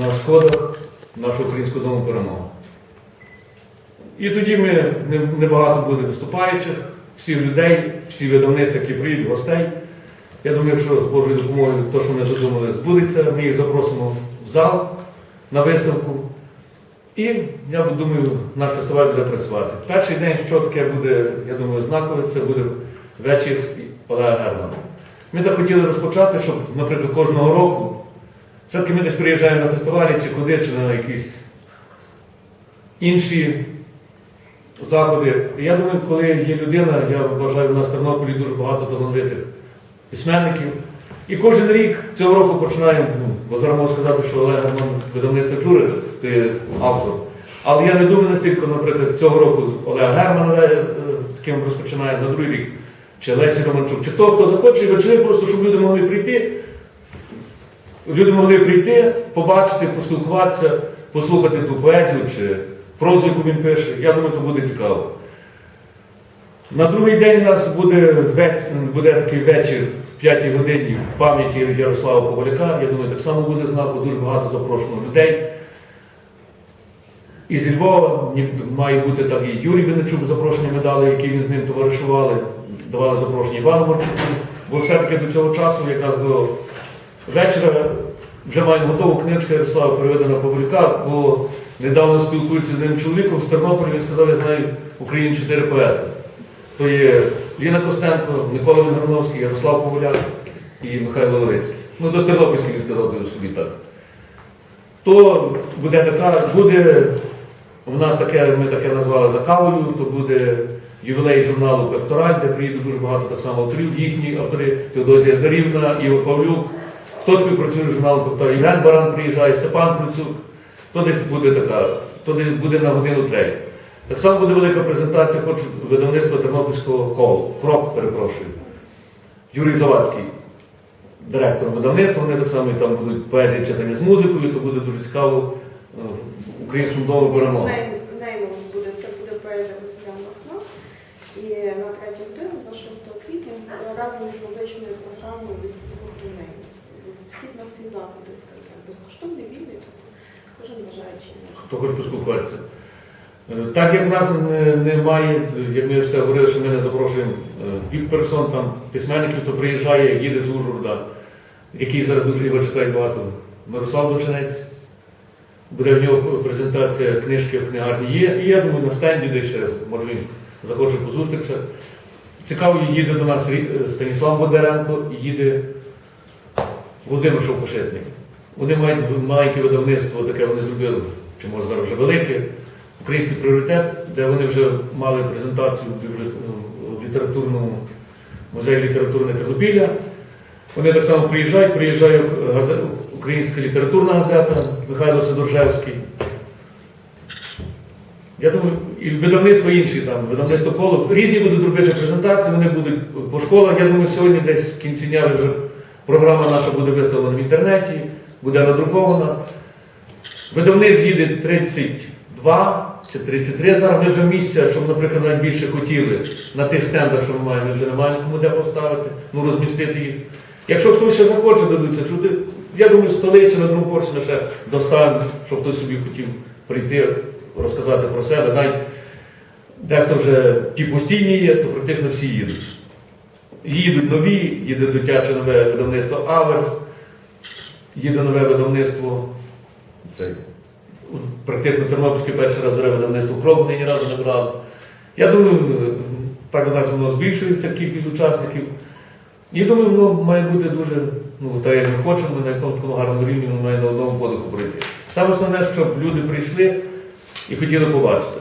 на сходах нашого українського дому перемоги. І тоді ми не- небагато буде виступаючих, всіх людей, всі видавництва, які приїдуть, гостей. Я думаю, якщо з Божою допомогою те, що ми задумали, збудеться, ми їх запросимо в зал на виставку. І я думаю, наш фестиваль буде працювати. Перший день, що таке буде, я думаю, знакове, це буде вечір Олега Германа. Ми так хотіли розпочати, щоб, наприклад, кожного року, все-таки ми десь приїжджаємо на фестивалі чи куди, чи на якісь інші заходи. Я думаю, коли є людина, я вважаю, у нас в Тернополі дуже багато талановитих письменників. І кожен рік цього року починаємо, ну, бо зараз можу сказати, що Олег Герман видавництво Чури, ти автор. Але я не думаю настільки, наприклад, цього року Олег Герман е, таким розпочинає на другий рік, чи Лесі Романчук, чи хто, хто захоче, і вечори просто, щоб люди могли прийти. Люди могли прийти, побачити, поспілкуватися, послухати ту поезію чи прозу, яку він пише. Я думаю, то буде цікаво. На другий день у нас буде, буде такий вечір в 5 годині в пам'яті Ярослава Коваляка. Я думаю, так само буде знаку, дуже багато запрошено людей. І зі Львова має бути так і Юрій Винничук запрошення ми дали, які він з ним товаришували. Давали запрошення Івану Марчуку. Бо все-таки до цього часу, якраз до вечора, вже маємо готову книжку Ярослава переведена Павлюка, бо недавно спілкуюся з ним чоловіком з Тернополя, він сказав, я знаю в Україні чотири поети. То є Ліна Костенко, Микола Вингорновський, Ярослав Поволяк і Михайло Левицький. Ну, то з Тернопільський він сказав собі так. То буде така, буде у нас таке, ми таке назвали за кавою, то буде ювілей журналу Пектораль, де приїде дуже багато так само авторів, їхні автори, Теодозія Зарівна, Ігор Павлюк. Хто співпрацює з журналом Пектораль? Євген Баран приїжджає, Степан Круцюк. То десь буде така, то десь буде на годину третю. Так само буде велика презентація хочу видавництва Тернопільського колу. Крок, перепрошую. Юрій Завадський, директор видавництва, вони так само і там будуть поезії читання з музикою, то буде дуже цікаво е, українському домі перемоги. Всі заходи, безкоштовний, вільний, тобто кожен бажаючий. Хто хоче поспілкуватися. Е, Так як в нас немає, як ми все говорили, що ми не запрошуємо віп-персон, там письменників, то приїжджає, їде з Ужгорода, який зараз дуже його читають багато. Мирослав Дочинець. Буде в нього презентація книжки в книгарні є. І я думаю, на стенді десь ще, може він захоче позустрітися. Цікаво, їде до нас Станіслав Бондаренко їде Володимир Шовкошитник. Вони мають маленьке видавництво, таке вони зробили, чи може зараз вже велике, український пріоритет, де вони вже мали презентацію в літературному музеї літературне Тернопілля. Вони так само приїжджають, приїжджає українська літературна газета Михайло Сидоржевський. Я думаю, і видавництво інші там, видавництво коло. Різні будуть робити презентації, вони будуть по школах. Я думаю, сьогодні десь в кінці дня вже програма наша буде виставлена в інтернеті, буде надрукована. Видавниць їде 32 чи 33 зараз. Ми вже місця, щоб, наприклад, навіть більше хотіли на тих стендах, що ми маємо, ми вже не маємо кому де поставити, ну розмістити їх. Якщо хтось ще захоче, дадуться чути. Я думаю, столи на другому поверсі ми ще доставимо, щоб хтось собі хотів прийти, розказати про себе. Навіть дехто вже ті постійні є, то практично всі їдуть. Їдуть нові, їде дитяче нове видавництво Аверс, їде нове видавництво. Це практично Тернопільське перший раз бере видавництво Крок, ні разу не брали. Я думаю, так у нас воно збільшується кількість учасників. І думаю, воно має бути дуже, ну, так як ми хочемо, на якомусь такому гарному рівні воно має на одному подиху пройти. Саме основне, щоб люди прийшли і хотіли побачити.